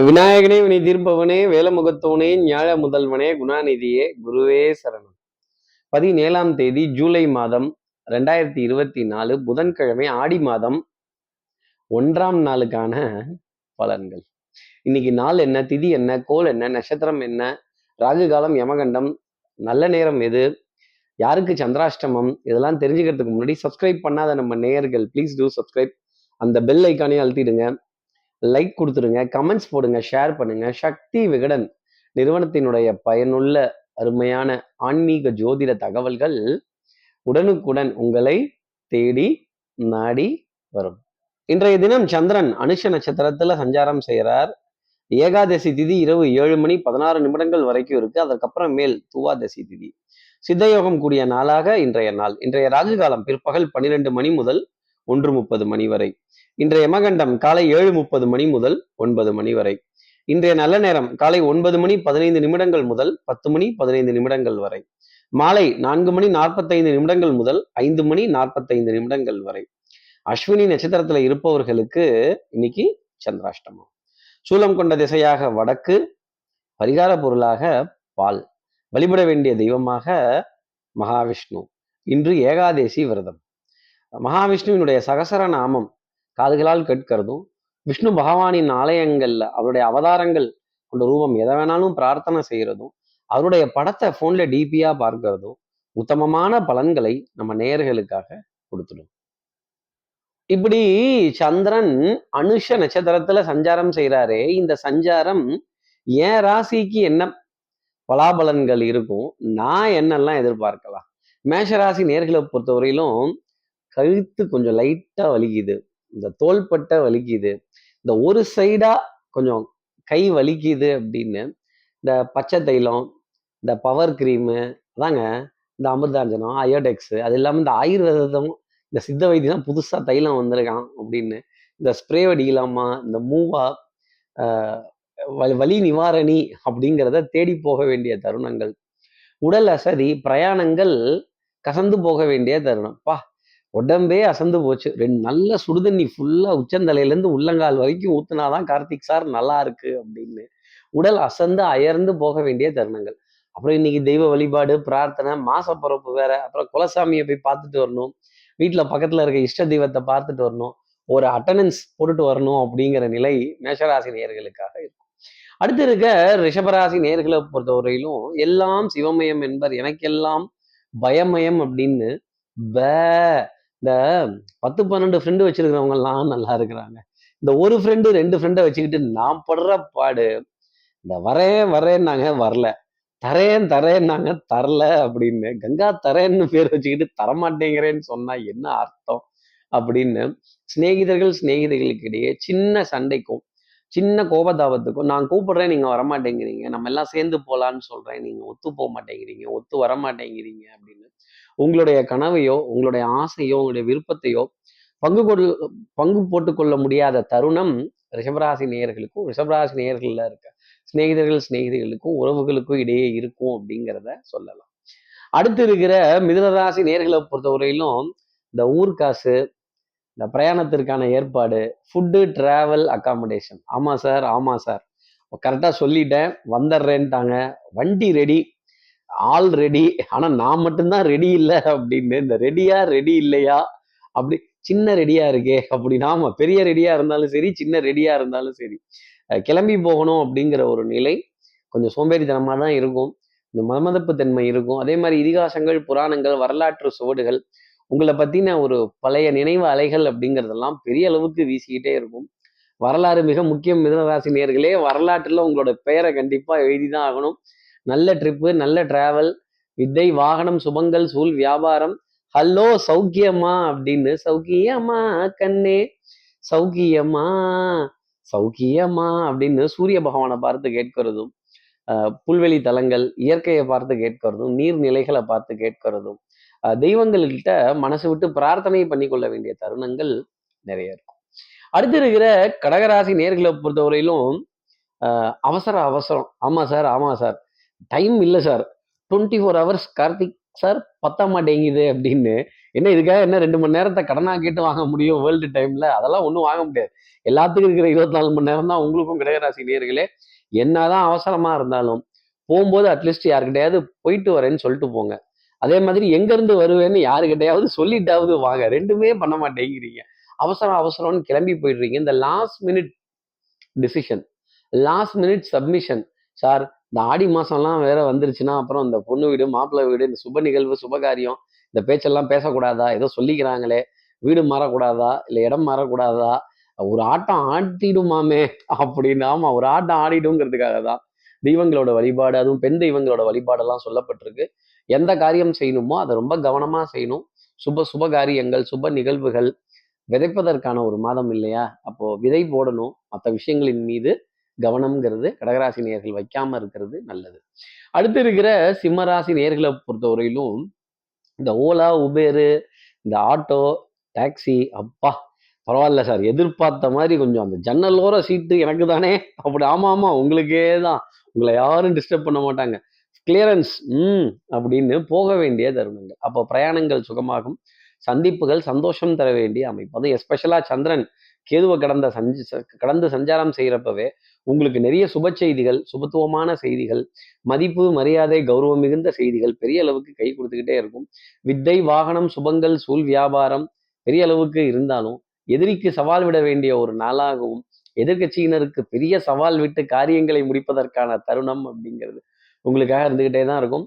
விநாயகனே வினை தீர்ப்பவனே வேலமுகத்தோனே ஞாழ முதல்வனே குணாநிதியே குருவே சரணம். பதினேழாம் தேதி ஜூலை மாதம் ரெண்டாயிரத்தி இருபத்தி நாலு புதன்கிழமை ஆடி மாதம் ஒன்றாம் நாளுக்கான பலன்கள். இன்னைக்கு நாள் என்ன திதி என்ன கோல் என்ன நட்சத்திரம் என்ன ராகு காலம் யமகண்டம் நல்ல நேரம் எது யாருக்கு சந்திராஷ்டமம் இதெல்லாம் தெரிஞ்சுக்கிறதுக்கு முன்னாடி சப்ஸ்கிரைப் பண்ணாத நம்ம நேயர்கள் ப்ளீஸ் டூ சப்ஸ்கிரைப் அந்த பெல் ஐக்கானே அழுத்திடுங்க. லைக் கொடுத்துருங்க கமெண்ட்ஸ் போடுங்க ஷேர் பண்ணுங்க. சக்தி விகடன் நிறுவனத்தினுடைய பயனுள்ள அருமையான ஆன்மீக ஜோதிட தகவல்கள் உடனுக்குடன் உங்களை தேடி நாடி வரும். இன்றைய தினம் சந்திரன் அனுஷ நட்சத்திரத்துல சஞ்சாரம் செய்கிறார். ஏகாதசி திதி இரவு ஏழு மணி பதினாறு நிமிடங்கள் வரைக்கும் இருக்கு. அதற்கப்புறம் மேல் துவாதசி திதி. சித்தயோகம் கூடிய நாளாக இன்றைய நாள். இன்றைய ராகு காலம் பிற்பகல் பன்னிரெண்டு மணி முதல் ஒன்று முப்பது மணி வரை. இன்றைய யமகண்டம் காலை ஏழு முப்பது மணி முதல் ஒன்பது மணி வரை. இன்றைய நல்ல நேரம் காலை ஒன்பது மணி பதினைந்து நிமிடங்கள் முதல் பத்து மணி பதினைந்து நிமிடங்கள் வரை. மாலை நான்கு மணி நாற்பத்தைந்து நிமிடங்கள் முதல் ஐந்து மணி நாற்பத்தைந்து நிமிடங்கள் வரை. அஸ்வினி நட்சத்திரத்துல இருப்பவர்களுக்கு இன்னைக்கு சந்திராஷ்டமம். சூலம் கொண்ட திசையாக வடக்கு பரிகார பொருளாக பால். வழிபட வேண்டிய தெய்வமாக மகாவிஷ்ணு. இன்று ஏகாதேசி விரதம். மகாவிஷ்ணுவினுடைய சகசர நாமம் காதுகளால் கேட்கிறதும் விஷ்ணு பகவானின் ஆலயங்கள்ல அவருடைய அவதாரங்கள் கொண்ட ரூபம் எதை வேணாலும் பிரார்த்தனை செய்யறதும் அவருடைய படத்தை போன்ல டிபியா பார்க்கறதும் உத்தமமான பலன்களை நம்ம நேயர்களுக்காக கொடுத்துடும். இப்படி சந்திரன் அனுஷ நட்சத்திரத்துல சஞ்சாரம் செய்கிறாரே இந்த சஞ்சாரம் என் ராசிக்கு என்ன பலாபலன்கள் இருக்கும்? நான் என்னெல்லாம் எதிர்பார்க்கலாம்? மேஷ ராசி நேர்களை பொறுத்தவரையிலும் கழுத்து கொஞ்சம் லைட்டா வலிக்குது. இந்த தோள்பட்டை வலிக்குது. இந்த ஒரு சைடா கொஞ்சம் கை வலிக்குது அப்படின்னு இந்த பச்சை தைலம் இந்த பவர் க்ரீமு அதாங்க இந்த அமிர்தாஞ்சனம் அயோடெக்ஸ் அது இல்லாமல் இந்த ஆயுர்வேதம் இந்த சித்த வைத்தியம் புதுசாக தைலம் வந்திருக்கான் அப்படின்னு இந்த ஸ்ப்ரே வடிக்கலாமா இந்த மூவா வலி வலி நிவாரணி அப்படிங்கிறத தேடி போக வேண்டிய தருணங்கள். உடல் அசதி பிரயாணங்கள் கசந்து போக வேண்டிய தருணம். பா உடம்பே அசந்து போச்சு. ரெண்டு நல்ல சுடுதண்ணி ஃபுல்லா உச்சந்தலையிலேருந்து உள்ளங்கால் வரைக்கும் ஊத்துனாதான் கார்த்திக் சார் நல்லா இருக்கு அப்படின்னு. உடல் அசந்து அயர்ந்து போக வேண்டிய தருணங்கள். அப்புறம் இன்னைக்கு தெய்வ வழிபாடு பிரார்த்தனை மாச பிறப்பு வேற. அப்புறம் குலசாமியை போய் பார்த்துட்டு வரணும். வீட்டில் பக்கத்துல இருக்க இஷ்ட தெய்வத்தை பார்த்துட்டு வரணும். ஒரு அட்டண்டன்ஸ் போட்டுட்டு வரணும் அப்படிங்கிற நிலை மேஷராசி நேர்களுக்காக இருக்கும். அடுத்து இருக்க ரிஷபராசி நேர்களை பொறுத்தவரையிலும் எல்லாம் சிவமயம் என்பர். எனக்கெல்லாம் பயமயம் அப்படின்னு பே இந்த பத்து பன்னெண்டு ஃப்ரெண்டு வச்சிருக்கிறவங்க எல்லாம் நல்லா இருக்கிறாங்க. இந்த ஒரு ஃப்ரெண்டு ரெண்டு ஃப்ரெண்டை வச்சுக்கிட்டு நான் படுற பாடு இந்த வரேன் வரேன்னாங்க வரல. தரேன் தரேன்னாங்க தரல அப்படின்னு. கங்கா தரேன்னு பேர் வச்சுக்கிட்டு தரமாட்டேங்கிறேன்னு சொன்னா என்ன அர்த்தம்? அப்படின்னு சிநேகிதர்கள் சிநேகிதர்களுக்கு இடையே சின்ன சண்டைக்கும் சின்ன கோபதாபத்துக்கும் நான் கூப்பிடுறேன் நீங்க வரமாட்டேங்கிறீங்க. நம்ம எல்லாம் சேர்ந்து போலான்னு சொல்றேன் நீங்க ஒத்து போக மாட்டேங்கிறீங்க ஒத்து வர மாட்டேங்கிறீங்க அப்படின்னு உங்களுடைய கனவையோ உங்களுடைய ஆசையோ உங்களுடைய விருப்பத்தையோ பங்கு கொள் பங்கு போட்டுக்கொள்ள முடியாத தருணம் ரிஷபராசி நேயர்களுக்கும் ரிஷபராசி நேயர்கள்ல இருக்க சிநேகிதர்கள் சிநேகிதிகளுக்கும் உறவுகளுக்கும் இடையே இருக்கும் அப்படிங்கிறத சொல்லலாம். அடுத்து இருக்கிற மிதனராசி நேர்களை பொறுத்தவரையிலும் இந்த ஊர்காசு இந்த பிரயாணத்திற்கான ஏற்பாடு ஃபுட்டு டிராவல் அக்காமடேஷன் ஆமாம் சார் ஆமாம் சார். கரெக்டாக சொல்லிட்டேன் வந்துடுறேன்ட்டாங்க. வண்டி ரெடி ஆல் ரெடி ஆனால் நான் மட்டும்தான் ரெடி இல்லை அப்படின்னு. இந்த ரெடியா ரெடி இல்லையா? அப்படி சின்ன ரெடியா இருக்கே அப்படின்னா. ஆமாம் பெரிய ரெடியா இருந்தாலும் சரி சின்ன ரெடியா இருந்தாலும் சரி. கிளம்பி போகணும் அப்படிங்கிற ஒரு நிலை கொஞ்சம் சோம்பேறித்தனமாக தான் இருக்கும். இந்த மதமதப்பு தன்மை இருக்கும். அதே மாதிரி இதிகாசங்கள் புராணங்கள் வரலாற்று சுவடுகள் உங்களை பற்றின ஒரு பழைய நினைவு அலைகள் அப்படிங்கிறதெல்லாம் பெரிய அளவுக்கு வீசிக்கிட்டே இருக்கும். வரலாறு மிக முக்கியம் மிதனராசி நேர்களே. வரலாற்றில் உங்களோட பெயரை கண்டிப்பாக எழுதி தான் ஆகணும். நல்ல ட்ரிப்பு நல்ல டிராவல் வித்தை வாகனம் சுபங்கள் சூழ் வியாபாரம். ஹலோ சௌக்கியமா அப்படின்னு சௌக்கியமா கண்ணே சௌக்கியமா சௌக்கியமா அப்படின்னு சூரிய பகவானை பார்த்து கேட்கிறதும் புல்வெளி தலங்கள் இயற்கையை பார்த்து கேட்கிறதும் நீர்நிலைகளை பார்த்து கேட்கிறதும் தெய்வங்கள்கிட்ட மனசு விட்டு பிரார்த்தனை பண்ணி கொள்ள வேண்டிய தருணங்கள் நிறைய இருக்கும். அடுத்து இருக்கிற கடகராசி நேர்களை பொறுத்தவரையிலும் அவசர அவசரம். ஆமாம் சார் ஆமாம் சார். டைம் இல்லை sir twenty four hours Karthik sir பத்த மாட்டேங்குது அப்படின்னு. என்ன இதுக்காக என்ன ரெண்டு மணி நேரத்தை கடனாக கேட்டு வாங்க முடியும் வேர்ல்டு டைம்ல அதெல்லாம் ஒன்றும் வாங்க முடியாது. எல்லாத்துக்கும் இருக்கிற இருபத்தி நாலு மணி நேரம் தான் உங்களுக்கும் கடகராசி நேர்களே என்னதான் அவசரமா இருந்தாலும் போகும்போது அட்லீஸ்ட் யாருக்கிட்டையாவது போயிட்டு வரேன்னு சொல்லிட்டு போங்க. அதே மாதிரி எங்கேருந்து வருவேன்னு யாருக்கிட்டையாவது சொல்லிட்டாவது வாங்க. ரெண்டுமே பண்ண மாட்டேங்கிறீங்க. அவசரம் அவசரம்னு கிளம்பி போயிடுறீங்க. இந்த last minute decision last minute submission sir இந்த ஆடி மாசம்லாம் வேற வந்துருச்சுன்னா அப்புறம் இந்த பொண்ணு வீடு மாப்பிள்ளை வீடு இந்த சுப நிகழ்வு சுபகாரியம் இந்த பேச்செல்லாம் பேசக்கூடாதா? ஏதோ சொல்லிக்கிறாங்களே. வீடு மாறக்கூடாதா? இல்லை இடம் மாறக்கூடாதா? ஒரு ஆட்டம் ஆட்டிடுமாமே அப்படின்னு ஆமாம் ஒரு ஆட்டம் ஆடிடுங்கிறதுக்காக தான் தெய்வங்களோட வழிபாடு அதுவும் பெண் தெய்வங்களோட வழிபாடெல்லாம் சொல்லப்பட்டிருக்கு. எந்த காரியம் செய்யணுமோ அதை ரொம்ப கவனமாக செய்யணும். சுப சுப காரியங்கள் சுப நிகழ்வுகள் விதைப்பதற்கான ஒரு மாதம் இல்லையா? அப்போ விதை போடணும். மற்ற விஷயங்களின் மீது கவனம்ங்கிறது கடகராசி நேர்கள் வைக்காம இருக்கிறது நல்லது. அடுத்து இருக்கிற சிம்மராசி நேர்களை பொறுத்தவரையிலும் இந்த ஓலா உபேரு இந்த ஆட்டோ டாக்ஸி அப்பா பரவாயில்ல சார். எதிர்பார்த்த மாதிரி கொஞ்சம் அந்த ஜன்னலோர சீட்டு எனக்கு தானே. அப்படி ஆமா ஆமா உங்களுக்கே தான். உங்களை யாரும் டிஸ்டர்ப் பண்ண மாட்டாங்க. கிளியரன்ஸ் ம் அப்படின்னு போக வேண்டிய தருணங்கள். அப்போ பிரயாணங்கள் சுகமாகும். சந்திப்புகள் சந்தோஷம் தர வேண்டிய அமைப்பு. அதுவும் எஸ்பெஷலாக சந்திரன் கேதுவை கடந்த சஞ்ச கடந்து சஞ்சாரம் செய்கிறப்பவே உங்களுக்கு நிறைய சுப செய்திகள் சுபத்துவமான செய்திகள் மதிப்பு மரியாதை கௌரவம் மிகுந்த செய்திகள் பெரிய அளவுக்கு கை கொடுத்துக்கிட்டே இருக்கும். வித்தை வாகனம் சுபங்கள் சூழ் வியாபாரம் பெரிய அளவுக்கு இருந்தாலும் எதிரிக்கு சவால் விட வேண்டிய ஒரு நாளாகவும் எதிர்கட்சியினருக்கு பெரிய சவால் விட்டு காரியங்களை முடிப்பதற்கான தருணம் அப்படிங்கிறது உங்களுக்காக இருந்துக்கிட்டே தான் இருக்கும்.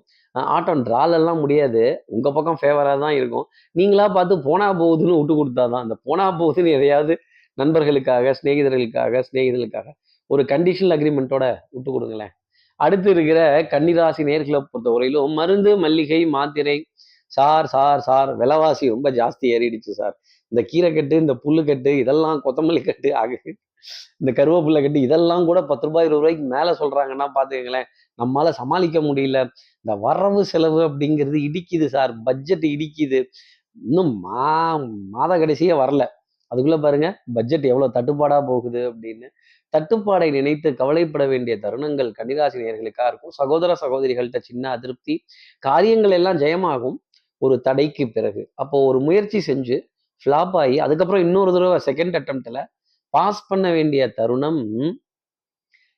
ஆட்டம் ட்ராலெல்லாம் முடியாது. உங்க பக்கம் ஃபேவராக தான் இருக்கும். நீங்களா பார்த்து போனா போகுதுன்னு விட்டு கொடுத்தாதான் அந்த போனா போகுதுன்னு எதையாவது நண்பர்களுக்காக சிநேகிதர்களுக்காக சிநேகிதர்களுக்காக ஒரு கண்டிஷனல் அக்ரிமெண்ட்டோட விட்டு கொடுங்களேன். அடுத்து இருக்கிற கன்னிராசி நேர்களை பொறுத்தவரையிலும் மருந்து மல்லிகை மாத்திரை சார் சார் சார் விலைவாசி ரொம்ப ஜாஸ்தி ஏறிடுச்சு சார். இந்த கீரை கட்டு இந்த புல்லு கட்டு இதெல்லாம் கொத்தமல்லி கட்டு ஆகு இந்த கருவேப்பிலை கட்டு இதெல்லாம் கூட பத்து ரூபாய் இருபது ரூபாய்க்கு மேலே சொல்றாங்கன்னா பார்த்துக்கங்களேன் நம்மளால சமாளிக்க முடியல. இந்த வரவு செலவு அப்படிங்கிறது இடிக்குது சார். பட்ஜெட் இடிக்குது. இன்னும் மா மாத கடைசியே வரல. அதுக்குள்ள பாருங்க பட்ஜெட் எவ்வளவு தட்டுப்பாடா போகுது அப்படின்னு தட்டுப்பாடை நினைத்து கவலைப்பட வேண்டிய தருணங்கள் கன்னிராசி நேர்களுக்காக இருக்கும். சகோதர சகோதரிகள்கிட்ட சின்ன அதிருப்தி காரியங்கள் எல்லாம் ஜெயமாகும் ஒரு தடைக்கு பிறகு. அப்போ ஒரு முயற்சி செஞ்சு ஃப்ளாப் ஆகி அதுக்கப்புறம் இன்னொரு தடவை செகண்ட் அட்டம்ப்டில் பாஸ் பண்ண வேண்டிய தருணம்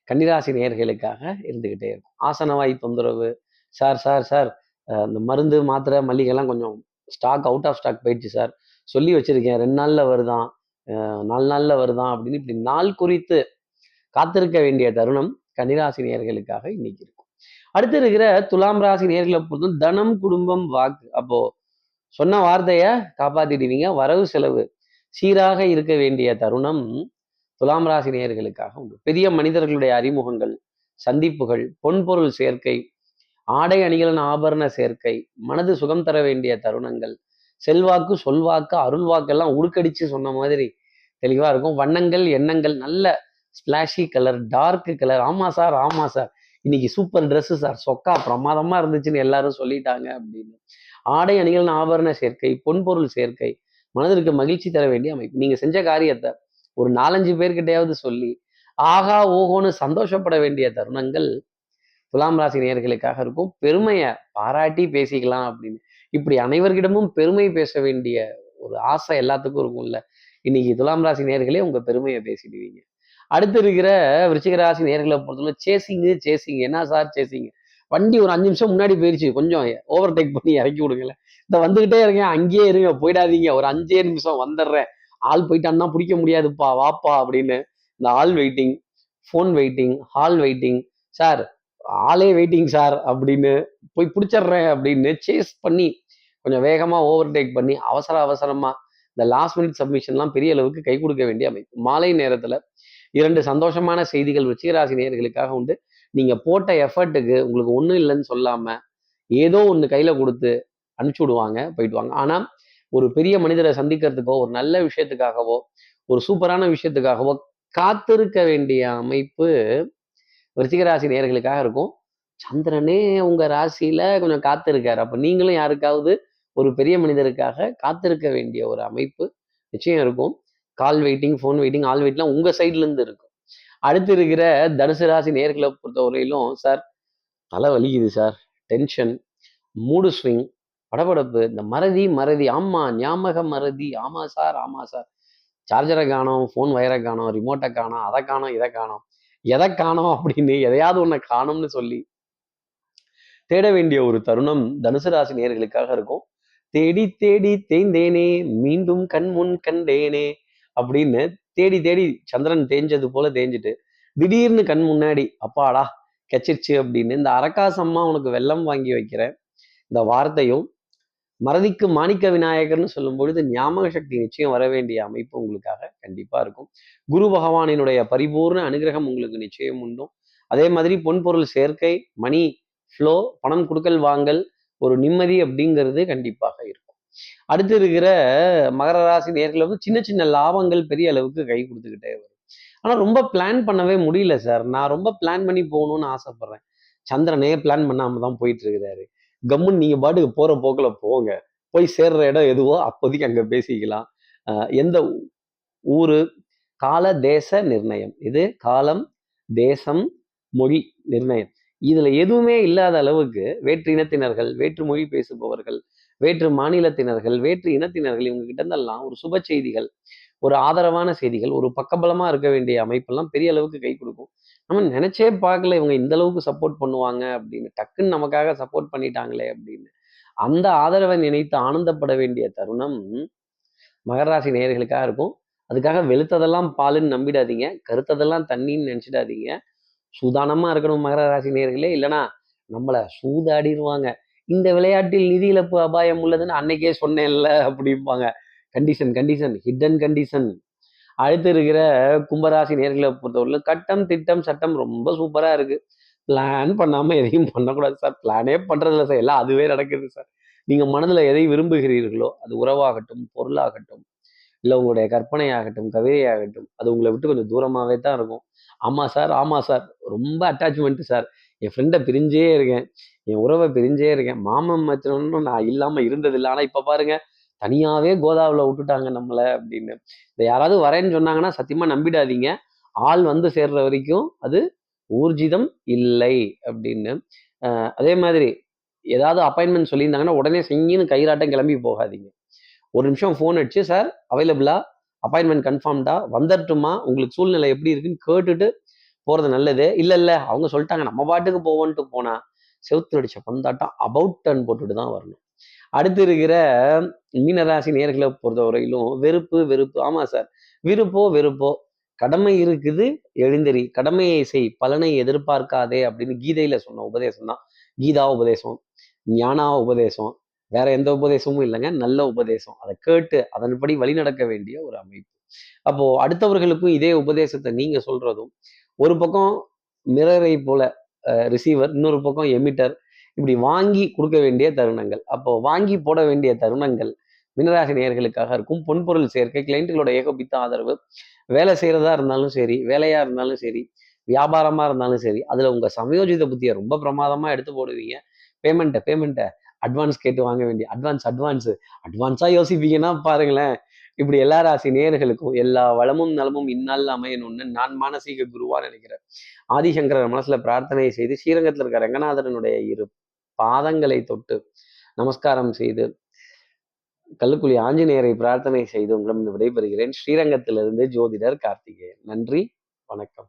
கன்னிராசி நேர்களுக்காக இருந்துக்கிட்டே இருக்கும் ஆசனவாய் தொந்தரவு சார் சார் சார் இந்த மருந்து மாத்திரை மல்லிகைலாம் கொஞ்சம் ஸ்டாக் அவுட் ஆஃப் ஸ்டாக் போயிடுச்சு சார். சொல்லி வச்சுருக்கேன். ரெண்டு நாளில் வருதான். நாலு நாளில் வருதான். அப்படின்னு இப்படி நாள் குறித்து காத்திருக்க வேண்டிய தருணம் கன்னிராசி நேர்களுக்காக இன்னைக்கு இருக்கும். அடுத்து இருக்கிற துலாம் ராசி நேர்களை பொறுத்தும் தனம் குடும்பம் வாக்கு. அப்போ சொன்ன வார்த்தைய காப்பாத்திடுவீங்க. வரவு செலவு. சீராக இருக்க வேண்டிய தருணம் துலாம் ராசி நேர்களுக்காக உண்டு. பெரிய மனிதர்களுடைய அறிமுகங்கள் சந்திப்புகள் பொன்பொருள் சேர்க்கை ஆடை அணிகளின் ஆபரண சேர்க்கை மனது சுகம் தர வேண்டிய தருணங்கள் செல்வாக்கு சொல்வாக்கு அருள்வாக்கெல்லாம் உடுக்கடிச்சு சொன்ன மாதிரி தெளிவாக இருக்கும். வண்ணங்கள் எண்ணங்கள் நல்ல ஸ்பிளாஷி கலர் டார்க் கலர் ஆமா சார் ஆமா சார். இன்னைக்கு சூப்பர் ட்ரெஸ்ஸு சார். சொக்கா பிரமாதமா இருந்துச்சுன்னு எல்லாரும் சொல்லிட்டாங்க அப்படின்னு. ஆடை அணிகளின் ஆபரண சேர்க்கை பொன்பொருள் சேர்க்கை. மனதிற்கு மகிழ்ச்சி தர வேண்டிய அமைப்பு. நீங்கள் செஞ்ச காரியத்தை ஒரு நாலஞ்சு பேர்கிட்டையாவது சொல்லி ஆகா ஓஹோன்னு சந்தோஷப்பட வேண்டிய தருணங்கள் துலாம் ராசி நேர்களுக்காக இருக்கும். பெருமையை பாராட்டி பேசிக்கலாம் அப்படின்னு. இப்படி அனைவர்கிடமும் பெருமை பேச வேண்டிய ஒரு ஆசை எல்லாத்துக்கும் இருக்கும்ல. இன்னைக்கு துலாம் ராசி நேர்களே உங்க பெருமையை பேசிடுவீங்க. அடுத்து இருக்கிற விருச்சிகராசி நேர்களை பொறுத்தவரை சேசிங்கு சேசிங் என்ன சார் சேசிங் வண்டி ஒரு அஞ்சு நிமிஷம் முன்னாடி போயிருச்சு. கொஞ்சம் ஓவர் டேக் பண்ணி இறக்கி விடுங்களேன். இந்த வந்துகிட்டே இருக்கேன் அங்கேயே இருங்க போயிடாதீங்க. ஒரு அஞ்சே நிமிஷம் வந்துடுறேன். ஆள் போயிட்டான்னா பிடிக்க முடியாதுப்பா வாப்பா அப்படின்னு இந்த ஆள் waiting phone waiting hall waiting sir ஆளே வெயிட்டிங் சார் அப்படின்னு போய் பிடிச்சிடுறேன் அப்படின்னு சேஸ் பண்ணி கொஞ்சம் வேகமாக ஓவர் டேக் பண்ணி அவசர அவசரமாக இந்த லாஸ்ட் மினிட் சப்மிஷன்லாம் பெரிய அளவுக்கு கை கொடுக்க வேண்டிய அமைப்பு. மாலை நேரத்தில் இரண்டு சந்தோஷமான செய்திகள் ரிச்சிகராசி நேர்களுக்காக உண்டு. நீங்கள் போட்ட எஃபர்ட்டுக்கு உங்களுக்கு ஒன்றும் இல்லைன்னு சொல்லாமல் ஏதோ ஒன்று கையில் கொடுத்து அனுப்பிச்சி விடுவாங்க போயிட்டு வாங்க. ஆனால் ஒரு பெரிய மனிதரை சந்திக்கிறதுக்கோ ஒரு நல்ல விஷயத்துக்காகவோ ஒரு சூப்பரான விஷயத்துக்காகவோ காத்திருக்க வேண்டிய அமைப்பு விருச்சிகராசி நேர்களுக்காக இருக்கும். சந்திரனே உங்க ராசியில கொஞ்சம் காத்திருக்காரு. அப்ப நீங்களும் யாருக்காவது ஒரு பெரிய மனிதருக்காக காத்திருக்க வேண்டிய ஒரு அமைப்பு நிச்சயம் இருக்கும். Call waiting phone waiting all வெயிட்லாம் உங்க சைட்லேருந்து இருக்கும் அடுத்து இருக்கிற தனுசு ராசி நேர்களை பொறுத்தவரையிலும் சார் தலை வலிக்குது சார் டென்ஷன் மூடு ஸ்விங் படபடப்பு இந்த மறதி மறதி ஆமா ஞாபக மறதி ஆமா சார் ஆமா சார் சார்ஜரை காணோம் ஃபோன் வயரை காணோம் ரிமோட்டை காணோம் அதை காணோம் இதை காணோம். எதை காணோம் அப்படின்னு எதையாவது ஒன்றை காணோம்னு சொல்லி தேட வேண்டிய ஒரு தருணம் தனுசு ராசி நேர்களுக்காக இருக்கும். தேடி தேடி தேய்ந்தேனே மீண்டும் கண் முன் கண்டேனே அப்படின்னு தேடி தேடி சந்திரன் தேஞ்சது போல தேஞ்சிட்டு திடீர்னு கண் முன்னாடி அப்பாடா கெச்சிருச்சு அப்படின்னு இந்த அரக்காசம்மா உனக்கு வெள்ளம் வாங்கி வைக்கிறேன் இந்த வார்த்தையும் மறதிக்கு மாணிக்க விநாயகர்னு சொல்லும் பொழுது ஞாபக சக்தி நிச்சயம் வர வேண்டிய அமைப்பு உங்களுக்காக கண்டிப்பா இருக்கும். குரு பகவானினுடைய பரிபூர்ண அனுகிரகம் உங்களுக்கு நிச்சயம் உண்டும் அதே மாதிரி பொன்பொருள் சேர்க்கை மணி ஃப்ளோ பணம் கொடுக்கல் வாங்கல் ஒரு நிம்மதி அப்படிங்கிறது கண்டிப்பாக இருக்கும். அடுத்து இருக்கிற மகர ராசி நேர்களை வந்து சின்ன சின்ன லாபங்கள் பெரிய அளவுக்கு கை கொடுத்துக்கிட்டே வரும். ஆனா ரொம்ப பிளான் பண்ணவே முடியல சார் நான் ரொம்ப பிளான் பண்ணி போகணும்னு ஆசைப்படுறேன். சந்திரனே பிளான் பண்ணாம தான் போயிட்டு இருக்கிறாரு. கம்முன்னு நீங்க பாட்டுக்கு போற போக்குல போங்க. போய் சேர்ற இடம் எதுவோ அப்போதைக்கு அங்க பேசிக்கலாம். அஹ் எந்த ஊர் ஊரு? கால தேச நிர்ணயம். இது காலம் தேசம் மொழி நிர்ணயம். இதுல எதுவுமே இல்லாத அளவுக்கு வேற்று இனத்தினர்கள் வேற்று மொழி பேசுபவர்கள் வேற்று மாநிலத்தினர்கள் வேற்று இனத்தினர்கள் இவங்க கிட்ட இருந்தெல்லாம் ஒரு சுப செய்திகள் ஒரு ஆதரவான செய்திகள் ஒரு பக்கபலமாக இருக்க வேண்டிய அமைப்பெல்லாம் பெரிய அளவுக்கு கை கொடுக்கும். நம்ம நினைச்சே பார்க்கல இவங்க இந்த அளவுக்கு சப்போர்ட் பண்ணுவாங்க அப்படின்னு. டக்குன்னு நமக்காக சப்போர்ட் பண்ணிட்டாங்களே அப்படின்னு. அந்த ஆதரவை நினைத்து ஆனந்தப்பட வேண்டிய தருணம் மகராசி நேயர்களுக்காக இருக்கும். அதுக்காக வெளுத்ததெல்லாம் பாலுன்னு நம்பிடாதீங்க. கருத்ததெல்லாம் தண்ணின்னு நினச்சிடாதீங்க. சூதானமாக இருக்கணும் மகர ராசி நேர்களே இல்லைன்னா நம்மளை சூதாடிடுவாங்க இந்த விளையாட்டில் நிதி இழப்பு அபாயம் உள்ளதுன்னு அன்னைக்கே சொன்னேன்ல அப்படிம்பாங்க. கண்டிஷன் கண்டிஷன் ஹிடன் கண்டிஷன் அடுத்து இருக்கிற கும்பராசி நேர்களை பொறுத்தவரையிலும் கட்டம் திட்டம் சட்டம் ரொம்ப சூப்பராக இருக்குது பிளான் பண்ணாமல் எதையும் பண்ணக்கூடாது சார் பிளானே பண்ணுறதில்ல சார் எல்லாம் அதுவே நடக்குது சார் நீங்கள் மனதில் எதை விரும்புகிறீர்களோ அது உறவாகட்டும் பொருளாகட்டும் இல்லை உங்களுடைய கற்பனையாகட்டும் கவிதையாகட்டும் அது உங்களை விட்டு கொஞ்சம் தூரமாகவே தான் இருக்கும். ஆமாம் சார் ஆமாம் சார் ரொம்ப அட்டாச்மெண்ட்டு சார் என் ஃப்ரெண்டை பிரிஞ்சே இருக்கேன். என் உறவை பிரிஞ்சே இருக்கேன். மாமன் மச்சனும் நான் இல்லாம இருந்ததில்லை. ஆனா இப்ப பாருங்க தனியாவே கோதாவில் விட்டுட்டாங்க நம்மளை அப்படின்னு. இந்த யாராவது வரேன்னு சொன்னாங்கன்னா சத்தியமா நம்பிடாதீங்க. ஆள் வந்து சேர்ற வரைக்கும் அது ஊர்ஜிதம் இல்லை அப்படின்னு. அதே மாதிரி ஏதாவது அப்பாயின்மெண்ட் சொல்லியிருந்தாங்கன்னா உடனே செஞ்சுன்னு கைராட்டம் கிளம்பி போகாதீங்க. ஒரு நிமிஷம் ஃபோன் அடிச்சு சார் அவைலபிளா அப்பாயின்மெண்ட் கன்ஃபார்ம்டா வந்துடட்டுமா உங்களுக்கு சூழ்நிலை எப்படி இருக்குன்னு கேட்டுட்டு போகிறது நல்லது. இல்லை இல்லை. அவங்க சொல்லிட்டாங்க நம்ம பாட்டுக்கு போவோன்ட்டு போனா. செவுத்து அடிச்ச பந்தாட்டம் அபவுட் டர்ன் போட்டுட்டு தான் வரணும். அடுத்து இருக்கிற மீனராசி நேர்களை பொறுத்தவரையிலும் வெறுப்பு வெறுப்பு. ஆமா சார் விருப்போ வெறுப்போ. கடமை இருக்குது எழுந்தறி. கடமையை செய். பலனை எதிர்பார்க்காதே அப்படின்னு கீதையில சொன்ன உபதேசம் தான். கீதா உபதேசம் ஞானா உபதேசம். வேற எந்த உபதேசமும் இல்லைங்க. நல்ல உபதேசம். அதை கேட்டு அதன்படி வழி நடக்க வேண்டிய ஒரு அமைப்பு. அப்போ அடுத்தவர்களுக்கும் இதே உபதேசத்தை நீங்க சொல்றதும் ஒரு பக்கம் மிரரை போல ரிசீவர் இன்னொரு பக்கம் எமிட்டர் இப்படி வாங்கி கொடுக்க வேண்டிய தருணங்கள். அப்போ வாங்கி போட வேண்டிய தருணங்கள் மினராசி நேர்களுக்காக இருக்கும். பொன்பொருள் சேர்க்கை கிளைண்ட்டுகளோட ஏகோபித்த ஆதரவு வேலை செய்கிறதா இருந்தாலும் சரி வேலையாக இருந்தாலும் சரி வியாபாரமாக இருந்தாலும் சரி அதில் உங்கள் சமயோஜித புத்தியை ரொம்ப பிரமாதமாக எடுத்து போடுவீங்க. பேமெண்ட்டை பேமெண்ட்டை அட்வான்ஸ் கேட்டு வாங்க வேண்டிய அட்வான்ஸ் அட்வான்ஸு அட்வான்ஸாக யோசிப்பீங்கன்னா பாருங்களேன் இப்படி எல்லா ராசி நேர்களுக்கும் எல்லா வளமும் நலமும் இந்நாள் அமையணும்னு நான் மானசீக குருவா நினைக்கிறேன். ஆதிசங்கரர் மனசுல பிரார்த்தனை செய்து ஸ்ரீரங்கத்தில் இருக்க ரங்கநாதரனுடைய இரு பாதங்களை தொட்டு நமஸ்காரம் செய்து கல்லுக்குழி ஆஞ்சநேயரை பிரார்த்தனை செய்து உங்களிடம் விடைபெறுகிறேன். ஸ்ரீரங்கத்திலிருந்து ஜோதிடர் கார்த்திகேயன். நன்றி வணக்கம்.